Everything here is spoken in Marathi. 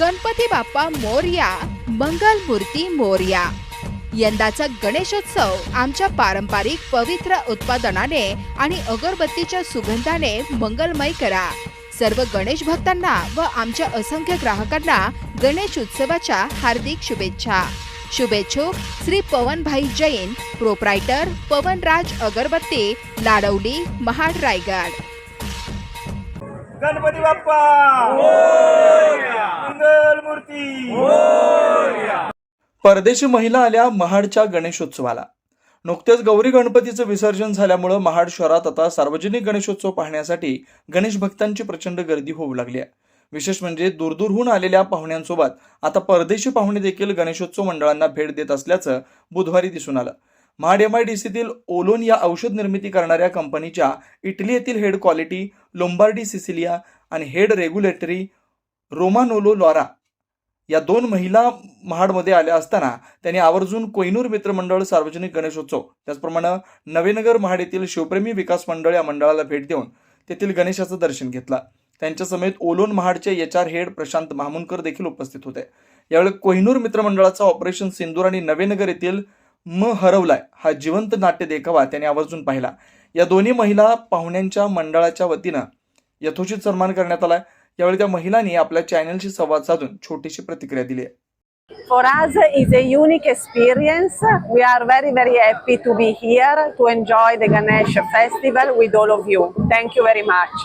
गणपती बाप्पा मोरया मंगल मूर्ती मोरया. यंदाचा गणेशोत्सव आमच्या पारंपरिक पवित्र उत्पादनाने आणि अगरबत्तीच्या सुगंधाने मंगलमय करा. सर्व गणेश भक्तांना व आमच्या असंख्य ग्राहकांना गणेश उत्सवाच्या हार्दिक शुभेच्छा. शुभेच्छुक श्री पवनभाई जैन प्रोप्रायटर पवनराज अगरबत्ती लाडवली महाड रायगड. गणपती बाप्पा! मंगल मूर्ती. परदेशी महिला आल्या महाडच्या गणेशोत्सवाला. नुकतेच गौरी गणपतीचं विसर्जन झाल्यामुळं महाड शहरात आता सार्वजनिक गणेशोत्सव पाहण्यासाठी गणेश भक्तांची प्रचंड गर्दी होऊ लागली आहे. विशेष म्हणजे दूरदूरहून आलेल्या पाहुण्यांसोबत आता परदेशी पाहुणे देखील गणेशोत्सव मंडळांना भेट देत असल्याचं बुधवारी दिसून आलं. महाड एम आय डी सीतील ओलोन या औषध निर्मिती करणाऱ्या कंपनीच्या इटली येथील हेड क्वालिटी लोंबार्डी सिसिलिया आणि हेड रेग्युलेटरी रोमानोलो लॉरा या दोन महिला महाडमध्ये आल्या असताना त्यांनी आवर्जून कोहिनूर मित्रमंडळ सार्वजनिक गणेशोत्सव त्याचप्रमाणे नवेनगर महाड येथील शिवप्रेमी विकास मंडळ या मंडळाला भेट देऊन तेथील गणेशाचं दर्शन घेतलं. त्यांच्या समेत Olon महाडचे H R head Prashant Mahamunkar देखील उपस्थित होते. यावेळी कोहिनूर मित्रमंडळाचा ऑपरेशन सिंदूर आणि नवेनगर येथील म हरवलाय हा जिवंत नाट्य देखावा त्यांनी आवर्जून पाहिला. या दोन्ही महिला पाहुण्यांच्या मंडळाच्या वतीनं यथोचित सन्मान करण्यात आलाय. यावेळी त्या महिलांनी आपल्या चॅनलशी संवाद साधून छोटीशी प्रतिक्रिया दिली आहे For us, it's a unique experience. We are very, very happy to be here to enjoy the Ganesh festival with all of you. Thank you very much.